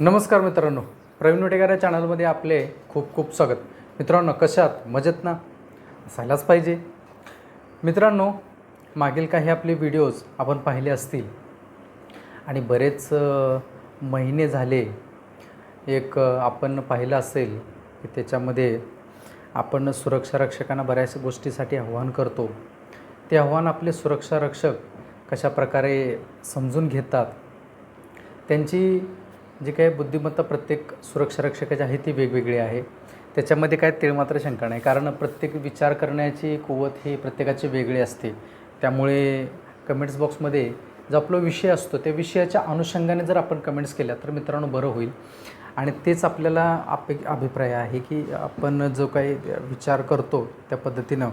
नमस्कार मित्रांनो. प्रवीण वटेकर या चॅनलमध्ये आपले खूप खूप स्वागत. मित्रांनो कशात मजेत ना? असायलाच पाहिजे. मित्रांनो मागील काही आपले व्हिडिओज आपण पाहिले असतील. आणि बरेच महिने झाले एक आपण पाहिलं असेल की त्याच्यामध्ये आपण सुरक्षा रक्षकांना बऱ्याच गोष्टीसाठी आव्हान करतो. ते आव्हान आपले सुरक्षा रक्षक कशाप्रकारे समजून घेतात? त्यांची जी काही बुद्धिमत्ता प्रत्येक सुरक्षा रक्षकाची आहे ती वेगवेगळी आहे त्याच्यामध्ये काय ते मात्र शंका नाही. कारण प्रत्येक विचार करण्याची कुवत ही प्रत्येकाची वेगळी असते. त्यामुळे कमेंट्स बॉक्समध्ये जो आपला विषय असतो त्या विषयाच्या अनुषंगाने जर आपण कमेंट्स केल्या तर मित्रांनो बरं होईल. आणि तेच आपल्याला अपे अभिप्राय आहे की आपण जो काही विचार करतो त्या पद्धतीनं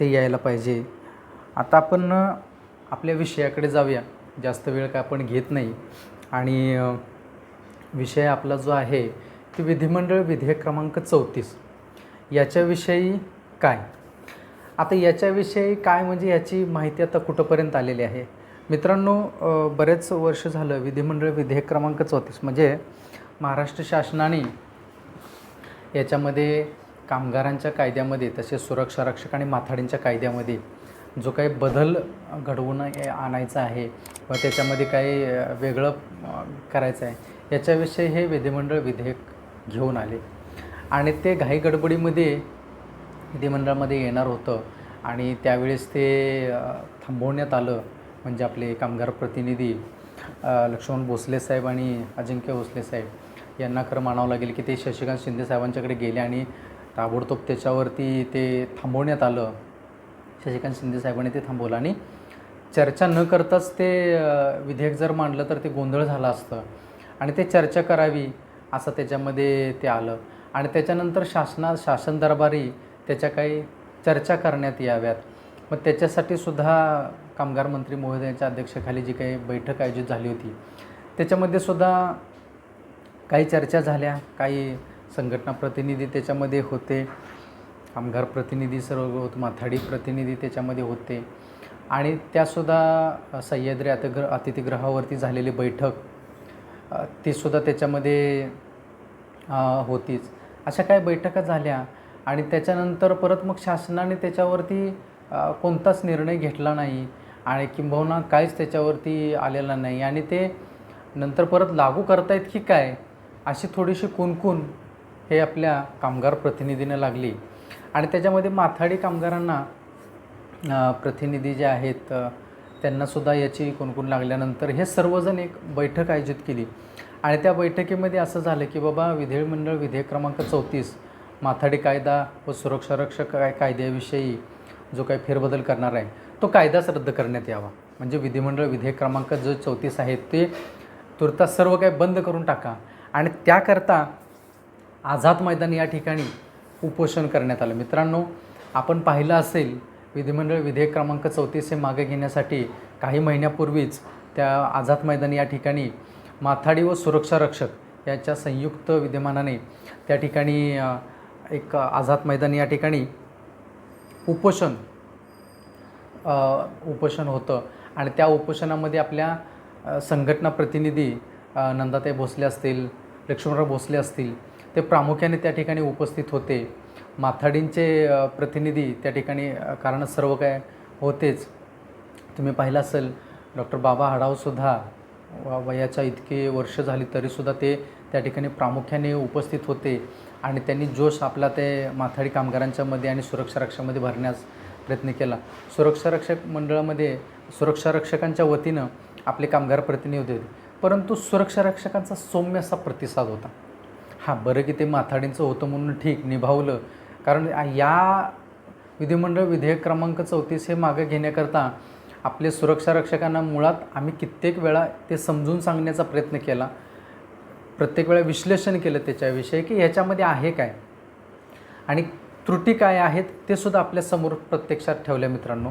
ते यायला पाहिजे. आता आपण आपल्या विषयाकडे जाऊया. जास्त वेळ काय आपण घेत नाही. आणि विषय आपला जो आहे ते विधिमंडळ विधेयक क्रमांक चौतीस. याच्याविषयी काय? आता याच्याविषयी काय म्हणजे याची माहिती आता कुठंपर्यंत आलेली आहे? मित्रांनो बरेच वर्ष झालं विधिमंडळ विधेयक क्रमांक चौतीस म्हणजे महाराष्ट्र शासनाने याच्यामध्ये कामगारांच्या कायद्यामध्ये तसेच सुरक्षा रक्षक आणि माथाडींच्या कायद्यामध्ये जो काही बदल घडवून आणायचा आहे व त्याच्यामध्ये काही वेगळं करायचं आहे याच्याविषयी हे विधिमंडळ विधेयक घेऊन आले. आणि ते घाई गडबडीमध्ये विधिमंडळामध्ये येणार होतं आणि त्यावेळेस ते थांबवण्यात आलं म्हणजे आपले कामगार प्रतिनिधी लक्ष्मण भोसले साहेब आणि अजिंक्य भोसले साहेब यांना खरं मानावं लागेल की ते शशिकांत शिंदे साहेबांच्याकडे गेले आणि ताबडतोब त्याच्यावरती ते थांबवण्यात आलं. शशिकांत शिंदे साहेबांनी ते थांबवलं. आणि चर्चा न करताच ते विधेयक जर मांडलं तर ते गोंधळ झालं असतं. आणि ते चर्चा करावी असं त्याच्यामध्ये ते आलं. आणि त्याच्यानंतर शासना शासन दरबारी त्याच्या काही चर्चा करण्यात याव्यात. मग त्याच्यासाठी सुद्धा कामगार मंत्री महोदयांच्या अध्यक्षतेखाली जी काही बैठक आयोजित झाली होती त्याच्यामध्ये सुद्धा काही चर्चा झाल्या. काही संघटना प्रतिनिधी त्याच्यामध्ये होते. कामगार प्रतिनिधी सर्व होत माथाडी प्रतिनिधी त्याच्यामध्ये होते. आणि त्यासुद्धा सह्याद्री सह्याद्री अतिग्र अतिथीगृहावरती झालेली बैठक तीसुद्धा त्याच्यामध्ये होतीच. अशा काही बैठका झाल्या आणि त्याच्यानंतर परत मग शासनाने त्याच्यावरती कोणताच निर्णय घेतला नाही आणि किंबहुना काहीच त्याच्यावरती आलेला नाही. आणि ते नंतर परत लागू करतायत की काय अशी थोडीशी कुणकुण हे आपल्या कामगार प्रतिनिधीनं लागली. आणि त्याच्यामध्ये माथाडी कामगारांना प्रतिनिधी जे आहेत त्यांनासुद्धा याची कुणकुण लागल्यानंतर हे सर्वजण एक बैठक आयोजित केली. आणि त्या बैठकीमध्ये असं झालं की बाबा विधेयमंडळ विधेयक क्रमांक चौतीस माथाडी कायदा व सुरक्षा रक्षक काय कायद्याविषयी जो काही फेरबदल करणार आहे तो कायदाच रद्द करण्यात यावा. म्हणजे विधिमंडळ विधेयक क्रमांक जो चौतीस आहे ते तुर्तास सर्व काही बंद करून टाका. आणि त्याकरता आझाद मैदान या ठिकाणी उपोषण करण्यात आलं. मित्रांनो आपण पाहिलं असेल विधिमंडळ विधेयक क्रमांक चौतीस हे मागे घेण्यासाठी काही महिन्यापूर्वीच त्या आझाद मैदान या ठिकाणी माथाडी व सुरक्षा रक्षक याच्या संयुक्त विद्यमानाने त्या ठिकाणी एक आझाद मैदान या ठिकाणी उपोषण उपोषण होतं. आणि त्या उपोषणामध्ये आपल्या संघटना प्रतिनिधी नंदाताई भोसले असतील लक्ष्मणराव भोसले असतील ते प्रामुख्याने त्या ठिकाणी उपस्थित होते. माथाडींचे प्रतिनिधी त्या ठिकाणी कारण सर्व काय होतेच. तुम्ही पाहिलं असेल डॉक्टर बाबा हडावसुद्धा व- वयाच्या इतके वर्ष झाली तरीसुद्धा ते त्या ठिकाणी प्रामुख्याने उपस्थित होते. आणि त्यांनी जोश आपला ते माथाडी कामगारांच्यामध्ये आणि सुरक्षा रक्षामध्ये भरण्यास प्रयत्न केला. सुरक्षा रक्षक मंडळामध्ये सुरक्षा रक्षकांच्या वतीनं आपले कामगार प्रतिनिधी होते. परंतु सुरक्षा रक्षकांचा सौम्य असा प्रतिसाद होता. हां बरं की ते माथाडींचं होतं म्हणून ठीक निभावलं. कारण या विधिमंडळ विधेयक क्रमांक चौतीस हे मागं घेण्याकरता आपले सुरक्षा रक्षकांना मुळात आम्ही कित्येक वेळा ते समजून सांगण्याचा प्रयत्न केला. प्रत्येक वेळा विश्लेषण केलं त्याच्याविषयी की ह्याच्यामध्ये आहे काय? आणि त्रुटी काय आहेत ते सुद्धा आपल्यासमोर प्रत्यक्षात ठेवल्या मित्रांनो.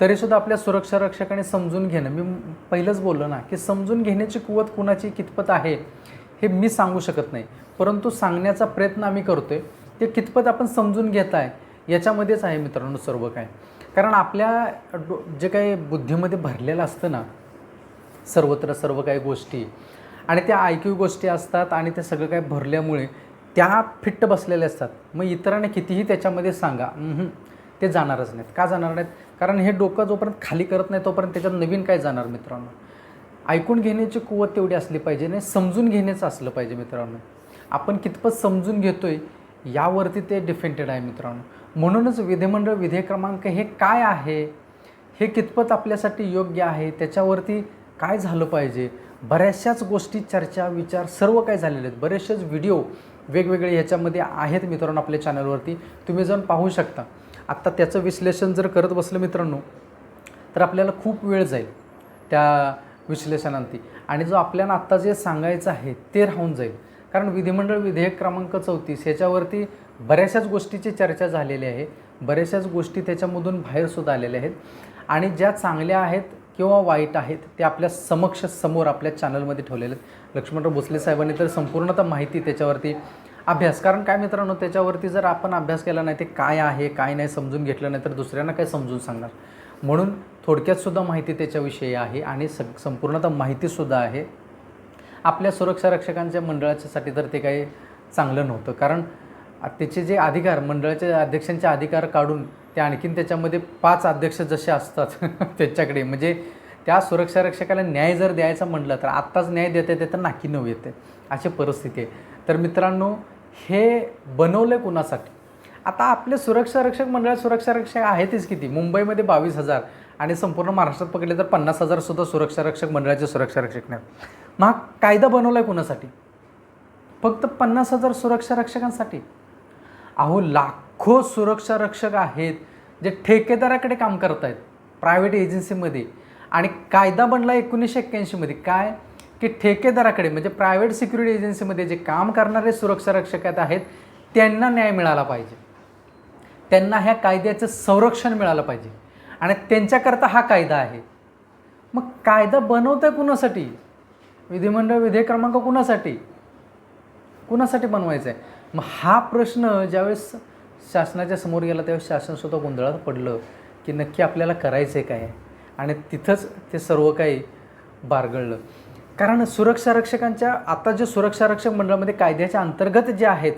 तरीसुद्धा आपल्या सुरक्षा रक्षकाने समजून घेणं मी पहिलंच बोललो ना की समजून घेण्याची कुवत कुणाची कितपत आहे हे मी सांगू शकत नाही. परंतु सांगण्याचा प्रयत्न आम्ही करतो आहे ते कितपत आपण समजून घेत आहे याच्यामध्येच आहे मित्रांनो सर्व काय कारण आपल्या डो जे काही बुद्धीमध्ये भरलेलं असतं ना सर्वत्र सर्व काही गोष्टी आणि त्या ऐकीव गोष्टी असतात आणि ते सगळं काय भरल्यामुळे त्या फिट्ट बसलेल्या असतात. मग इतरांना कितीही त्याच्यामध्ये सांगा ते जाणारच नाहीत. का जाणार नाहीत? कारण हे डोकं जोपर्यंत खाली करत नाही तोपर्यंत त्याच्यात नवीन काय जाणार मित्रांनो? ऐकून घेण्याची कुवत तेवढी असली पाहिजे नाही समजून घेण्याचं असलं पाहिजे मित्रांनो. आपण कितपत समजून घेतोय यावरती ते डिफेंडेड आहे मित्रांनो. म्हणूनच विधिमंडळ विधेयक क्रमांक हे काय आहे? हे कितपत आपल्यासाठी योग्य आहे? त्याच्यावरती काय झालं पाहिजे? बऱ्याचशाच गोष्टी चर्चा विचार सर्व काय झालेले आहेत. बरेचसेच व्हिडिओ वेगवेगळे ह्याच्यामध्ये आहेत मित्रांनो आपल्या चॅनलवरती तुम्ही जाऊन पाहू शकता. आत्ता त्याचं विश्लेषण जर करत बसलं मित्रांनो तर आपल्याला खूप वेळ जाईल त्या विश्लेषणांती. आणि जो आपल्याला आत्ता जे सांगायचं आहे ते राहून जाईल. कारण विधिमंडळ विधेयक क्रमांक चौतीस ह्याच्यावरती बऱ्याचशाच गोष्टीची चर्चा झालेली आहे. बऱ्याचशाच गोष्टी त्याच्यामधून बाहेरसुद्धा आलेल्या आहेत. आणि ज्या चांगल्या आहेत किंवा वाईट आहेत ते आपल्या समक्ष समोर आपल्या चॅनलमध्ये ठेवलेले आहेत. लक्ष्मणराव भोसले साहेबांनी तर संपूर्णतः माहिती त्याच्यावरती अभ्यास. कारण काय मित्रांनो त्याच्यावरती जर आपण अभ्यास केला नाही ते काय आहे काय नाही समजून घेतलं नाही तर दुसऱ्यांना काय समजून सांगणार? म्हणून थोडक्यातसुद्धा माहिती त्याच्याविषयी आहे आणि स संपूर्णतः माहितीसुद्धा आहे. आपल्या सुरक्षा रक्षकांच्या मंडळाच्यासाठी तर ते काही चांगलं नव्हतं. कारण त्याचे जे अधिकार मंडळाच्या अध्यक्षांचे अधिकार काढून ते आणखीन त्याच्यामध्ये पाच अध्यक्ष जसे असतात त्याच्याकडे म्हणजे त्या सुरक्षा रक्षकाला न्याय जर द्यायचा म्हटलं तर आत्ताच न्याय देता ते तर नाकी नऊ येते अशी परिस्थिती आहे. तर मित्रांनो हे बनवलं कुणासाठी? आता आपले सुरक्षा रक्षक मंडळात सुरक्षा रक्षक आहेतच किती? मुंबईमध्ये बावीस हजार आणि संपूर्ण महाराष्ट्रात पकडले तर पन्नास हजारसुद्धा सुरक्षा रक्षक मंडळाचे सुरक्षा रक्षक नाही. मग हा कायदा बनवला आहे कुणासाठी? फक्त पन्नास हजार सुरक्षा रक्षकांसाठी. अहो लाखो सुरक्षा रक्षक आहेत जे ठेकेदाराकडे काम करत आहेत प्रायव्हेट एजन्सीमध्ये आणि कायदा बनला एकोणीसशे एक्क्याऐंशीमध्ये काय? की ठेकेदाराकडे म्हणजे प्रायव्हेट सिक्युरिटी एजन्सीमध्ये जे काम करणारे सुरक्षा रक्षक आहेत त्यांना न्याय मिळाला पाहिजे. त्यांना ह्या कायद्याचं संरक्षण मिळालं पाहिजे. आणि त्यांच्याकरता हा कायदा आहे. मग कायदा बनवतं कुणासाठी? विधिमंडळ विधेयक क्रमांक कुणासाठी? कुणासाठी बनवायचं आहे मग हा प्रश्न ज्यावेळेस शासनाच्या समोर गेला त्यावेळेस शासनसुद्धा गोंधळात पडलं की नक्की आपल्याला करायचं आहे काय? आणि तिथंच ते सर्व काही बारगळलं. कारण सुरक्षा रक्षकांच्या आता जे सुरक्षा रक्षक मंडळामध्ये कायद्याच्या अंतर्गत जे आहेत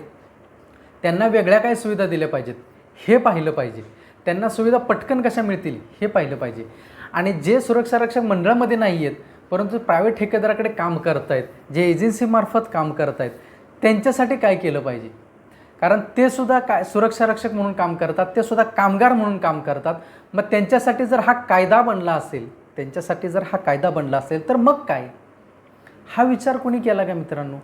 त्यांना वेगळ्या काय सुविधा दिल्या पाहिजेत? हे पाहिलं पाहिजे. त्यांना सुविधा पटकन कशा मिळतील? हे पाहिलं पाहिजे. आणि जे सुरक्षा रक्षक मंडळामध्ये नाही आहेत परंतु प्रायव्हेट ठेकेदाराकडे काम करत आहेत जे एजन्सीमार्फत काम करत आहेत त्यांच्यासाठी काय केलं पाहिजे? कारण ते सुद्धा काय सुरक्षा रक्षक म्हणून काम करतात ते सुद्धा कामगार म्हणून काम करतात. मग त्यांच्यासाठी जर हा कायदा बनला असेल त्यांच्यासाठी जर हा कायदा बनला असेल तर मग काय? हा विचार कोणी केला का मित्रांनो?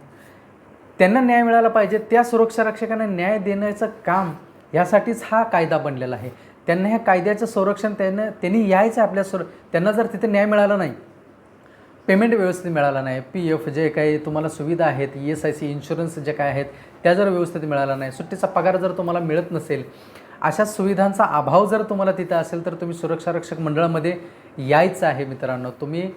त्यांना न्याय मिळाला पाहिजे त्या सुरक्षा रक्षकांना न्याय देण्याचं काम यासाठीच हा कायदा बनलेला आहे. त्यांना ह्या कायद्याचं संरक्षण त्यांना त्यांनी यायचं आपल्या सुर त्यांना जर तिथे न्याय मिळाला नाही पेमेंट व्यवस्थित मिळाला नाही. पी एफ जे काही तुम्हाला सुविधा आहेत E S I C insurance जे काय आहेत त्या जर व्यवस्थित मिळाला नाही सुट्टीचा पगार जर तुम्हाला मिळत नसेल अशा सुविधांचा अभाव जर तुम्हाला तिथं असेल तर तुम्ही सुरक्षा रक्षक मंडळामध्ये यायचं आहे मित्रांनो. तुम्ही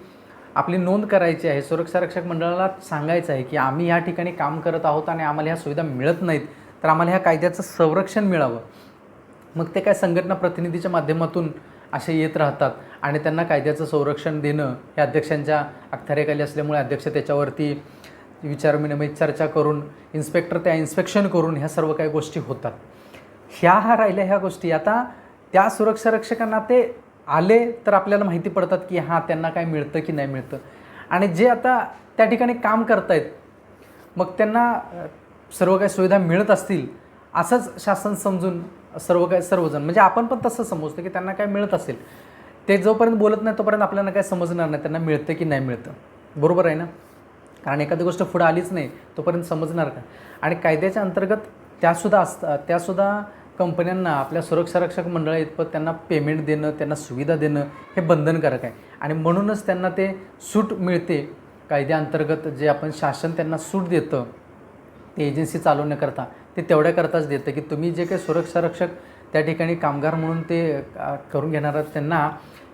आपली नोंद करायची आहे. सुरक्षा रक्षक मंडळाला सांगायचं आहे की आम्ही या ठिकाणी काम करत आहोत आणि आम्हाला ह्या सुविधा मिळत नाहीत तर आम्हाला ह्या कायद्याचं संरक्षण मिळावं. मग ते काय संघटना प्रतिनिधीच्या माध्यमातून असे येत राहतात. आणि त्यांना कायद्याचं संरक्षण देणं हे अध्यक्षांच्या अखत्यारीखाली असल्यामुळे अध्यक्ष त्याच्यावरती विचारविनिमय म्हणजे चर्चा करून इन्स्पेक्टर त्या इन्स्पेक्शन करून ह्या सर्व काही गोष्टी होतात. ह्या हा राहिल्या ह्या गोष्टी. आता त्या सुरक्षा रक्षकांना ते आले तर आपल्याला माहिती पडतात की हां त्यांना काय मिळतं की नाही मिळतं. आणि जे आता त्या ठिकाणी काम करतायत मग त्यांना सर्व काही सुविधा मिळत असतील असंच शासन समजून सर्व काय सर्वजण म्हणजे आपण पण तसं समजतो की त्यांना काय मिळत असेल. ते जोपर्यंत बोलत नाही तोपर्यंत आपल्याला काय समजणार नाही त्यांना मिळतं की नाही मिळतं. बरोबर आहे ना? कारण एखादी गोष्ट पुढं आलीच नाही तोपर्यंत समजणार का? आणि कायद्याच्या अंतर्गत त्यासुद्धा असतात त्यासुद्धा कंपन्यांना आपल्या सुरक्षा रक्षक मंडळा इतपत त्यांना पेमेंट देणं त्यांना सुविधा देणं हे बंधनकारक आहे. आणि म्हणूनच त्यांना ते सूट मिळते. कायद्याअंतर्गत जे आपण शासन त्यांना सूट देतं ते एजन्सी चालवण्याकरता. ते तेवढ्याकरताच देतं की तुम्ही जे काही सुरक्षा रक्षक त्या ठिकाणी कामगार म्हणून ते करून घेणार आहात त्यांना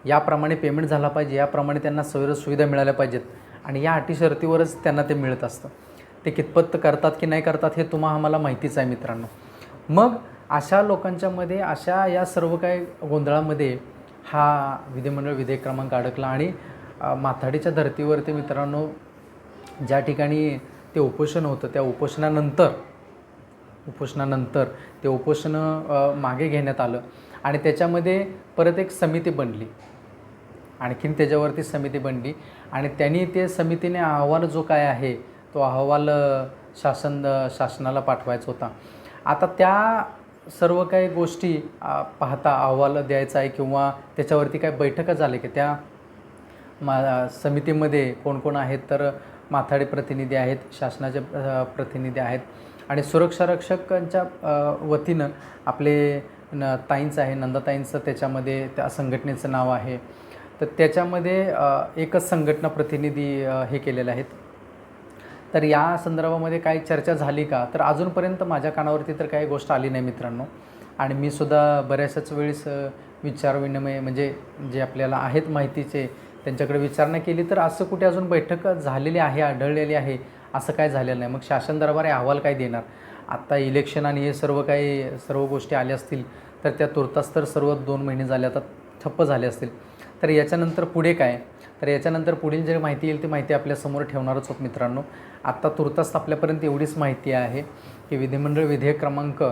याप्रमाणे पेमेंट झाला पाहिजे याप्रमाणे त्यांना सवय सुविधा मिळाल्या पाहिजेत. आणि या अटी शर्तीवरच त्यांना ते मिळत असतं. ते कितपत करतात की नाही करतात हे तुम्हा आम्हाला माहितीच आहे मित्रांनो. मग अशा लोकांच्यामध्ये अशा या सर्व काही गोंधळामध्ये हा विधिमंडळ विधेयक क्रमांक अडकला आणि माथाडीच्या धर्तीवरती मित्रांनो ज्या ठिकाणी ते उपोषण होतं त्या उपोषणानंतर उपोषणानंतर ते उपोषण मागे घेण्यात आलं आणि त्याच्यामध्ये परत एक समिती बनली. आणखीन त्याच्यावरती समिती बनली आणि त्यांनी ते समितीने अहवाल जो काय आहे तो अहवाल शासन शासनाला पाठवायचा होता. आता त्या सर्व काही गोष्टी पाहता अहवाल द्यायचा आहे किंवा त्याच्यावरती काय बैठका झाल्या की त्या मा समितीमध्ये कोण कोण आहेत तर माथाडी प्रतिनिधी आहेत शासनाचे प्रतिनिधी आहेत. आणि सुरक्षा रक्षकांच्या वतीनं आपले न ताईंचं आहे नंदाताईंचं त्याच्यामध्ये त्या संघटनेचं नाव आहे. तर त्याच्यामध्ये एकच संघटना प्रतिनिधी हे केलेले आहेत. तर या संदर्भामध्ये काही चर्चा झाली का? तर अजूनपर्यंत माझ्या कानावरती तर काही गोष्ट आली नाही मित्रांनो. आणि मी सुद्धा बऱ्याचशाच वेळेस विचारविनिमय म्हणजे जे आपल्याला आहेत माहितीचे त्यांच्याकडे विचारणा केली. तर असं कुठे अजून बैठक झालेली आहे आढळलेली आहे? असं काय झालेलं नाही. मग शासन दरबार हे अहवाल काय देणार? आत्ता इलेक्शन आणि हे सर्व काही सर्व गोष्टी आल्या असतील तर त्या तुर्तास तर सर्व दोन महिने झाले आता ठप्प झाले असतील. तर याच्यानंतर पुढे काय? तर याच्यानंतर पुढील जे माहिती येईल ती माहिती आपल्यासमोर ठेवणारच आहोत मित्रांनो. आत्ता तुर्तास आपल्यापर्यंत एवढीच माहिती आहे की विधिमंडळ विधेयक क्रमांक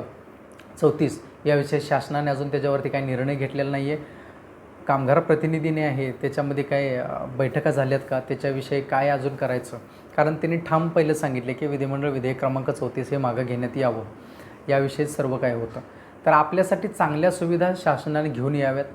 चौतीस याविषयी शासनाने अजून त्याच्यावरती काही निर्णय घेतलेला नाही आहे कामगार प्रतिनिधीने आहे त्याच्यामध्ये काय बैठका झाल्यात का? त्याच्याविषयी काय अजून करायचं? कारण त्यांनी ठाम पहिलं सांगितले की विधिमंडळ विधेयक क्रमांक चौतीस हे मागं घेण्यात यावं. याविषयी सर्व काय होतं. तर आपल्यासाठी चांगल्या सुविधा शासनाने घेऊन याव्यात.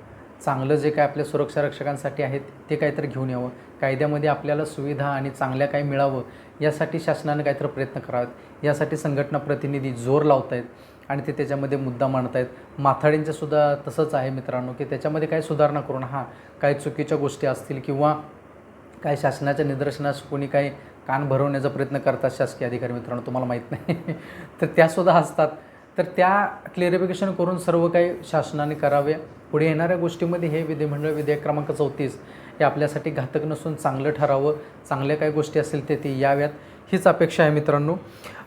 चांगलं जे काय आपल्या सुरक्षा रक्षकांसाठी आहेत ते काहीतरी घेऊन यावं. कायद्यामध्ये आपल्याला सुविधा आणि चांगल्या काही मिळावं यासाठी शासनाने काहीतरी प्रयत्न करावेत. यासाठी संघटना प्रतिनिधी जोर लावत आहेत आणि ते त्याच्यामध्ये मुद्दा मांडत आहेत माथाडींचंसुद्धा तसंच आहे मित्रांनो की त्याच्यामध्ये काही सुधारणा करून हां काही चुकीच्या गोष्टी असतील किंवा काय शासनाच्या निदर्शनास कोणी काही कान भरवण्याचा प्रयत्न करतात शासकीय अधिकारी मित्रांनो तुम्हाला माहीत नाही. तर त्यासुद्धा असतात तर त्या क्लिअरिफिकेशन करून सर्व काही शासनाने करावे. पुढे येणाऱ्या गोष्टीमध्ये हे विधिमंडळ विधेयक क्रमांक चौतीस हे आपल्यासाठी घातक नसून चांगलं ठरावं. चांगल्या काही गोष्टी असतील ते ते याव्यात. हीच अपेक्षा आहे मित्रांनो.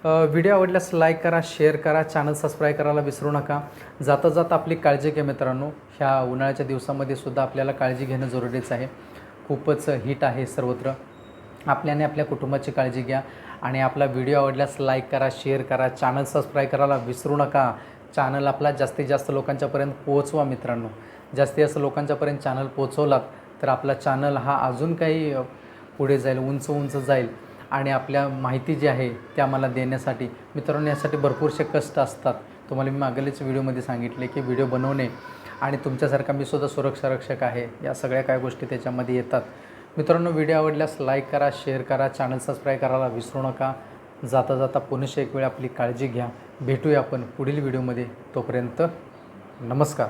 व्हिडिओ आवडल्यास लाईक करा शेअर करा चॅनल सबस्क्राईब करायला विसरू नका. जाता जाता आपली काळजी घ्या मित्रांनो. ह्या उन्हाळ्याच्या दिवसामध्ये सुद्धा आपल्याला काळजी घेणं जरुरीचं आहे. खूपच हीट आहे सर्वत्र. आपल्याने आपल्या कुटुंबाची काळजी घ्या. आणि आपला व्हिडिओ आवडल्यास लाईक करा शेअर करा चॅनल सबस्क्राईब करायला विसरू नका. चॅनल आपला जास्तीत जास्त लोकांच्यापर्यंत पोहोचवा मित्रांनो. जास्तीत जास्त लोकांच्यापर्यंत चॅनल पोहोचवलात तर आपला चॅनल हा अजून काही पुढे जाईल उंच उंच जाईल. आणि आपल्या माहिती जी आहे त्या मला देण्यासाठी मित्रांनो यासाठी भरपूरसे कष्ट असतात. तुम्हाला मी मागेलच व्हिडिओमध्ये सांगितले की व्हिडिओ बनवणे आणि तुमच्यासारखा मी सुद्धा सुरक्षा रक्षक आहे. या सगळ्या काय गोष्टी त्याच्यामध्ये येतात. मित्रांनो व्हिडिओ आवडल्यास लाईक करा शेअर करा चॅनल सबस्क्राईब करायला विसरू नका. जाता जाता पुनश्च एक वेळ आपली काळजी घ्या. भेटूया आपण पुढील व्हिडिओमध्ये. तोपर्यंत नमस्कार.